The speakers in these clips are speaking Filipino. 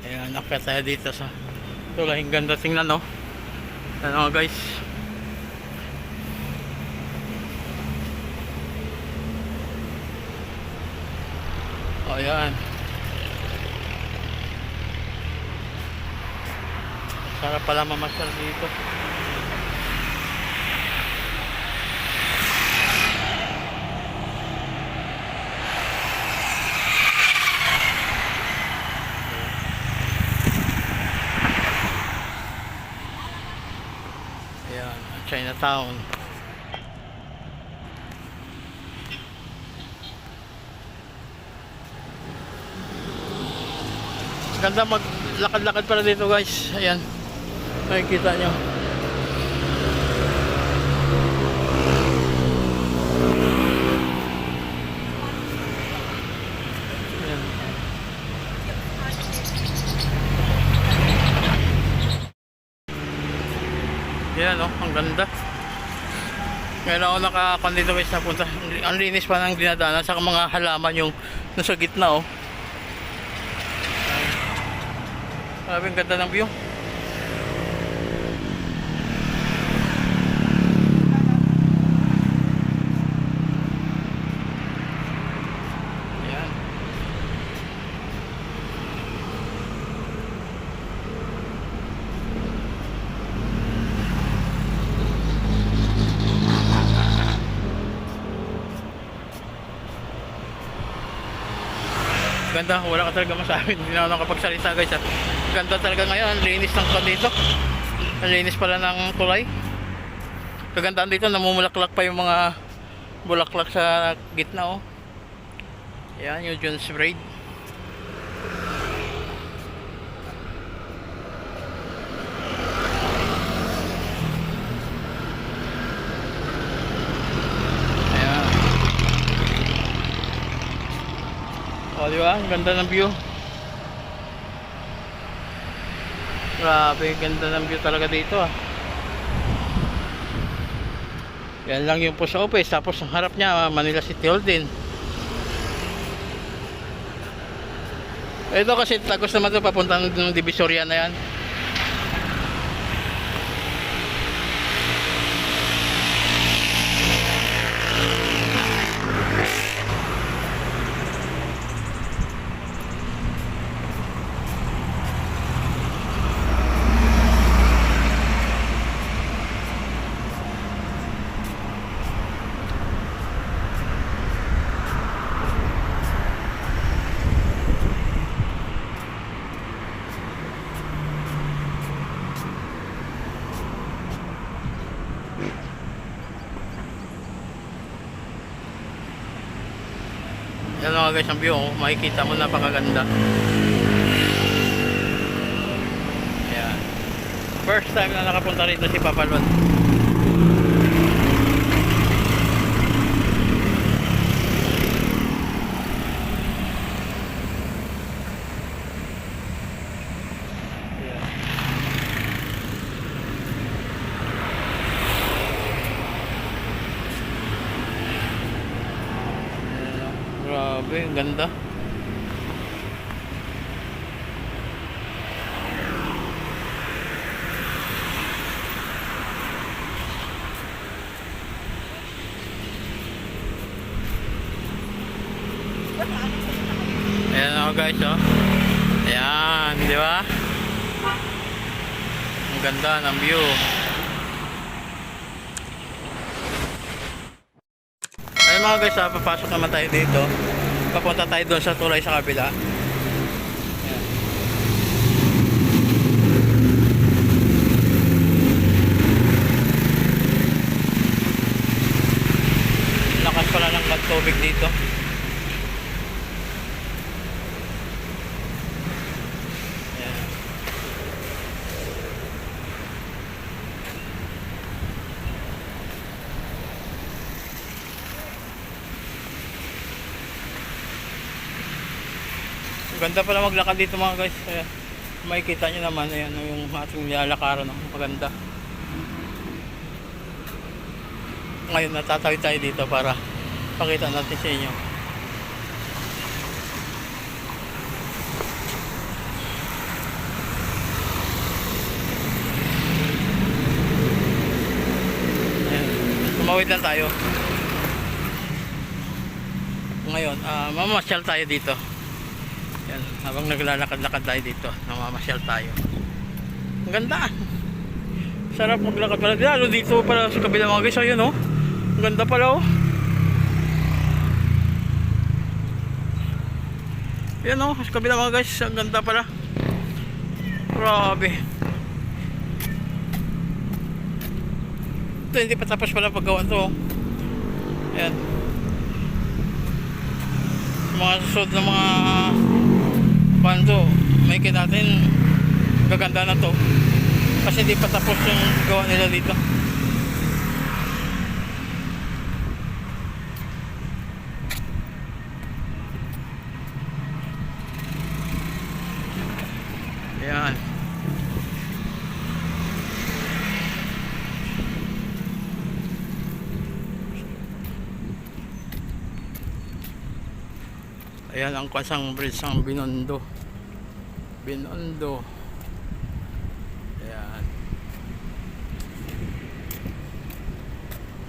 Ayan, nakita tayo dito sa tulay. Ang ganda tingnan, no? Ano guys? O, ayan. Sarap pala mamasyal dito. Ayan, Chinatown. Ganda maglakad-lakad pala dito guys. Ayan. Makikita nyo. Ayan. Yan no, ang ganda. Ngayon ako nakakon dito guys napunta. Ang linis pa ng dinadaanan sa mga halaman yung nasa gitna oh. Grabe ang ganda ng view. Ayan. Ganda, wala ka talaga masabi. Hindi na ako nakapagsalita guys. ah. Ganda talaga ngayon. Linis ng dito. Ang linis pala ng tulay. Kagandaan dito, namumulaklak pa yung mga bulaklak sa gitna oh. Yan, yung Jones Braid. Ayan. O, di ba? Ang ganda ng view. Grabe, ganda ng view talaga dito ah. Yan lang yung post office. Tapos ang harap niya, ah, Manila City Hall din. Ito kasi tagos naman ito papunta ng Divisoria na yan. Yan mga guys ang view. oh. Makikita mo napakaganda. Yan. First time na nakapunta rito si Papalon. Yan. Ayan, oh. Grabe, ang ganda. Ayan ako guys, oh. Ayan, di ba? Ang ganda ng view. Ayun mga guys, ah, papasok naman tayo dito. Papunta tayo doon sa tulay sa kabila. Lakas pala ng tubig dito. Ganda pala maglakad dito mga guys. Ayan. Makikita nyo naman ayan yung ating nilalakaran. Ang maganda. Ngayon natatawid tayo dito para pakita natin sa inyo. Ayan. Tumawid lang tayo. Ngayon, ah, uh, mamamasyal tayo dito. Habang naglalakad-lakad tayo dito, namamasyal tayo. Ang ganda. Sarap maglakad pala. Lalo dito pala sa kabila mga guys. Ayun oh. Ang ganda pala oh. Yan oh, sa kabila mga guys. Ang ganda pala. Grabe. Ito hindi pa tapos pala paggawa to. oh. Yan. Mga susunod na mga kanto, may natin gaganda na to. Kasi hindi pa tapos yung gawa nila dito. Yan. Ayan ang kasang bridge ng Binondo. Binondo. Ayan.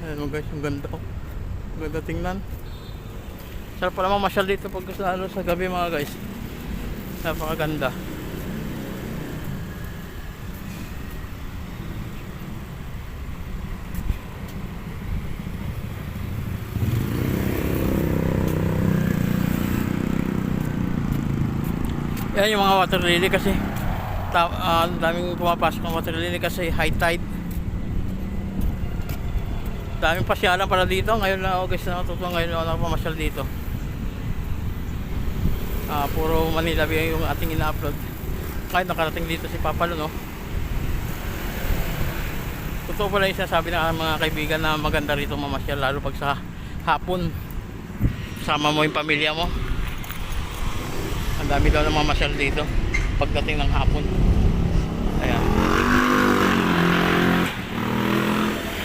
Ayan mga guys, ang ganda oh. Ang ganda tingnan. Sarap pala mamasyal dito pag lalo sa gabi mga guys. Napakaganda. Yan yung mga water lily kasi ta ang daming pumapasok ng water lily kasi high tide. Daming pasyalan pala dito. Ngayon na August na natutuwa ngayon na ako pamasyal dito. Ah, puro Manila Bay yung ating ina-upload. Kahit nakarating dito si Papalo, no? Totoo pala yung sinasabi ng mga kaibigan na maganda rito mamasyal lalo pag sa hapon. Sama mo yung pamilya mo. Dami daw ng mamasyal dito pagdating ng hapon. Ayan.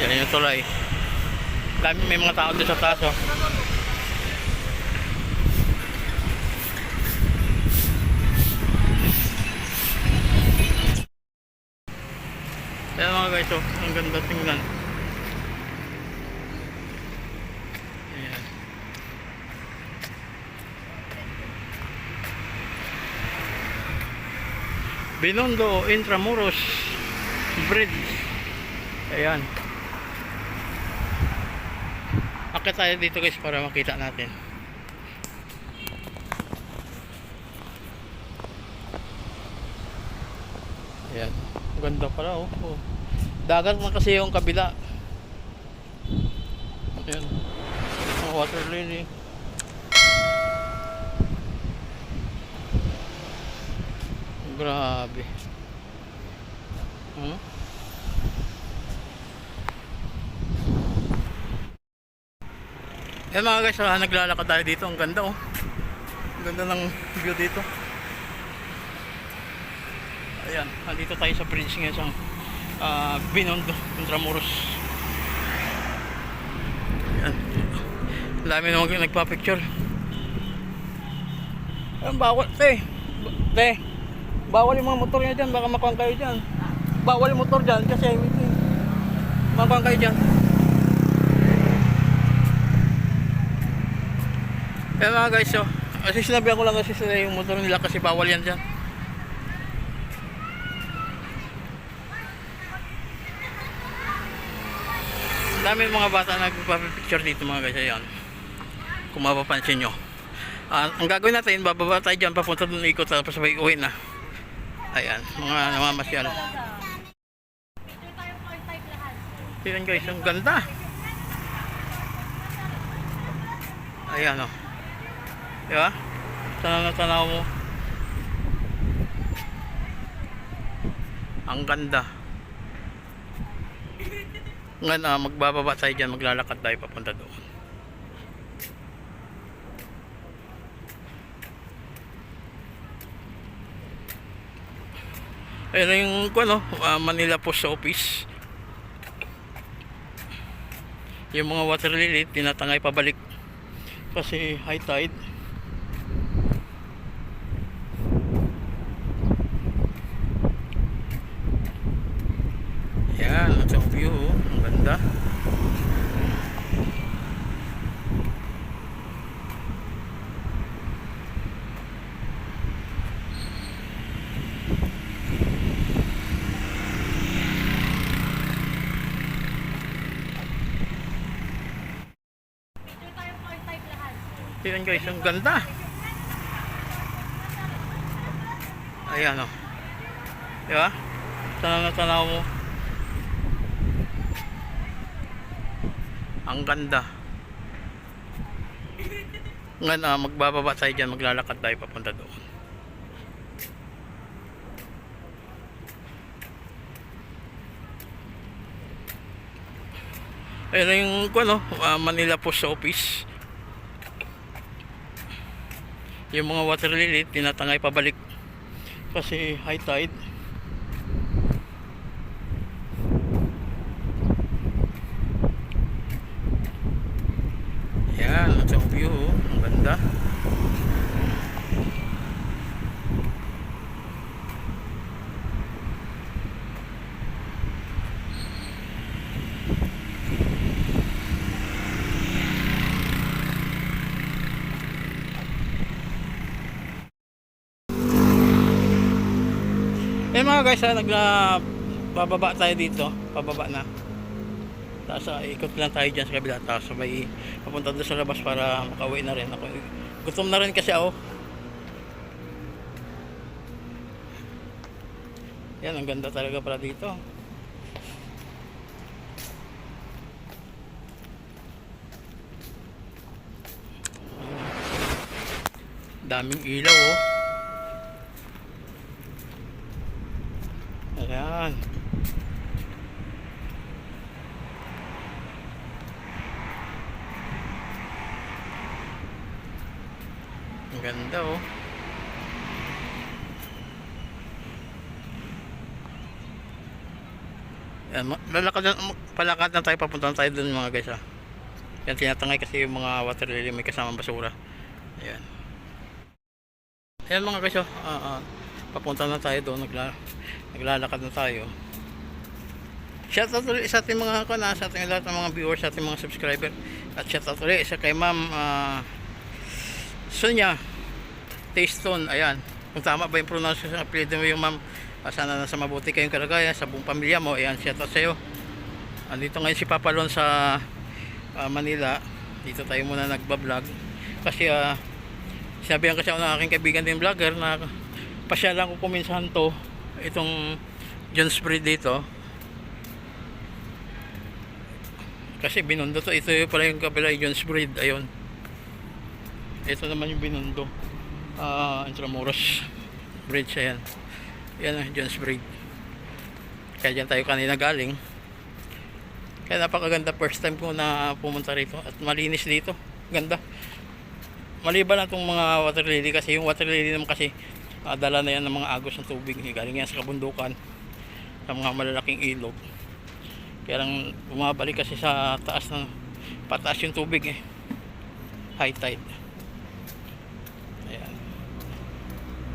Yan yung tulay. Dami may mga tao doon sa taas oh. Ayan mga guys oh, ang ganda tingnan. Ayan. Binondo Intramuros Bridge. Ayan. Akit tayo dito guys para makita natin. Ayan. Ganda pala oh. oh. Dagat man kasi yung kabila. Ayan. Ang water lily. Grabe. Hmm? Yan mga guys, ah, naglalakad tayo dito. Ang ganda oh. Ang ganda ng view dito. Ayan, nandito tayo sa bridge ngayon sa uh, Binondo, Intramuros. Ayan. Ang dami naman nagpa-picture. Ayan, bawal. Te, te, bawal yung mga motor nyo dyan. Baka makuha kayo dyan. Bawal yung motor dyan kasi makuha kayo dyan. Ayan mga guys, so, kasi sinabi ko lang kasi sila yung motor nila kasi bawal yan dyan. Dami mga bata nagpa-picture dito mga guys, ayan. Kung mapapansin nyo. Ah, ang gagawin natin, bababa tayo dyan, papunta doon ikot, tapos sabay uwi na. Ayan, mga namamasyal. Ayan guys, ang ganda. Ayan o. Oh. Diba? Tanaw na tanaw mo. Ang ganda. Ngayon, ah, magbababa tayo dyan, maglalakad tayo papunta doon. Ayun na yung ano, ah, Manila Post Office. Yung mga water lily, tinatangay pabalik kasi high tide. Yan, ito ang view. oh. Ang ganda. Ayan guys, ang ganda. Ayan o. Diba? Tanaw na tanaw mo. Ang ganda. Ngayon, ah, magbababa tayo dyan, maglalakad tayo papunta doon. Ayun yung ano, ah, Manila Post Office. Yung mga water lily, tinatangay pabalik. Kasi high tide. Yan, ito ang view. oh. Ang ganda. Eh mga guys, ha, nagla bababa tayo dito, pababa na. Tapos ah, ikot lang tayo dyan sa kabila, tapos sabay papunta doon sa labas para makauwi na rin ako. Gutom na rin kasi ako. Yan, ang ganda talaga pala dito. Daming ilaw oh. Ayan. Ang ganda oh. Yan, lalakad na, palakad na tayo, papunta na tayo dun mga guys ha. Yan, tinatangay kasi yung mga water lily may kasamang basura. Ayan. Ayan mga guys oh. Ah, ah, papunta na tayo doon, nagla naglalakad na tayo. Shoutout ulit sa ating mga kana, sa ating lahat ng mga viewers, sa ating mga subscriber. At shoutout ulit sa kay Ma'am ah, Sonia Taystone. Ayan. Kung tama ba yung pronunciation ng apelido mo yung Ma'am, ah, sana nasa mabuti kayong kalagayan sa buong pamilya mo. Ayan, shoutout sa iyo. Andito ngayon si Papa Lon sa ah, Manila. Dito tayo muna nagba-vlog. Kasi ah, sinabihan kasi ako ng aking kaibigan din vlogger na pasyalan ko kuminsan to itong John's Breed dito kasi binundo to ito yung pala yung kabila yung John's Breed ayun ito naman yung binundo ah Intramuros Bridge ayan. Yan ang John's Breed kaya dyan tayo kanina galing. Kaya napakaganda first time ko na pumunta rito at malinis dito. Ganda. Maliban na itong mga water lily? Kasi yung water lily naman kasi ah, dala na yan ng mga agos ng tubig. Galing yan sa kabundukan sa mga malalaking ilog. Kaya lang bumabalik kasi sa taas ng pataas yung tubig eh. High tide ayan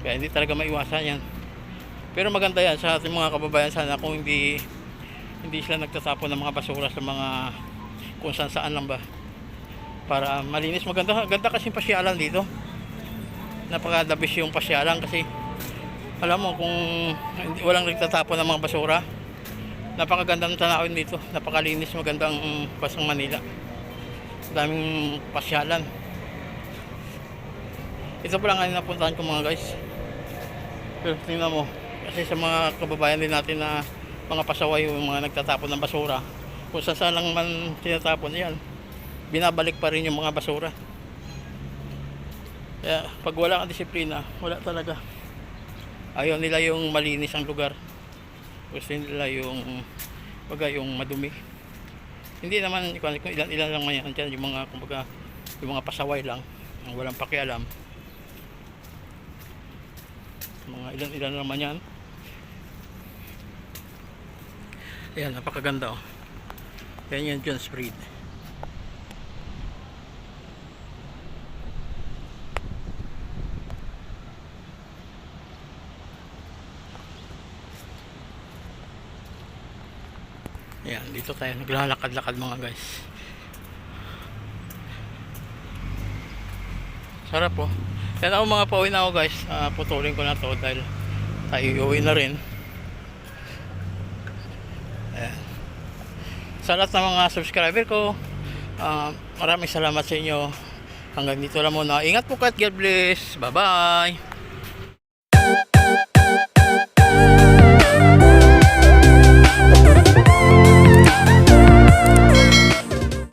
kaya hindi talaga maiwasan yan. Pero maganda yan sa ating mga kababayan. Sana kung hindi hindi sila nagtatapon ng mga basura sa mga kung saan saan lang ba. Para malinis. Maganda ganda kasi yung pasyalan dito. Napakadabis yung pasyalan kasi alam mo kung walang nagtatapon ng mga basura. Napakaganda ng tanawin dito. Napakalinis magandang basang Manila. Daming pasyalan. Ito pa lang ang napuntahan ko mga guys pero tingnan mo kasi sa mga kababayan din natin na mga pasaway yung mga nagtatapon ng basura kung saan lang man tinatapon yan binabalik pa rin yung mga basura. Kaya pag wala kang disiplina wala talaga. Ayaw nila yung malinis ang lugar. Gusto nila yung baga yung madumi. Hindi naman ilan ilan lang yan dyan, yung mga kumbaga yung mga pasaway lang ang walang pakialam mga ilan ilan naman yan. Ayan napakaganda oh. Yan yan John's Breed. Ayan, dito tayo naglalakad-lakad mga guys. Sarap po. Yan ako mga pauwi na ako guys. Ah, putulin ko na to dahil tayo uwi na rin. Ayan. Sa lahat ng mga subscriber ko, ah, maraming salamat sa inyo. Hanggang dito lang muna. Ingat po kayo God bless. Bye-bye.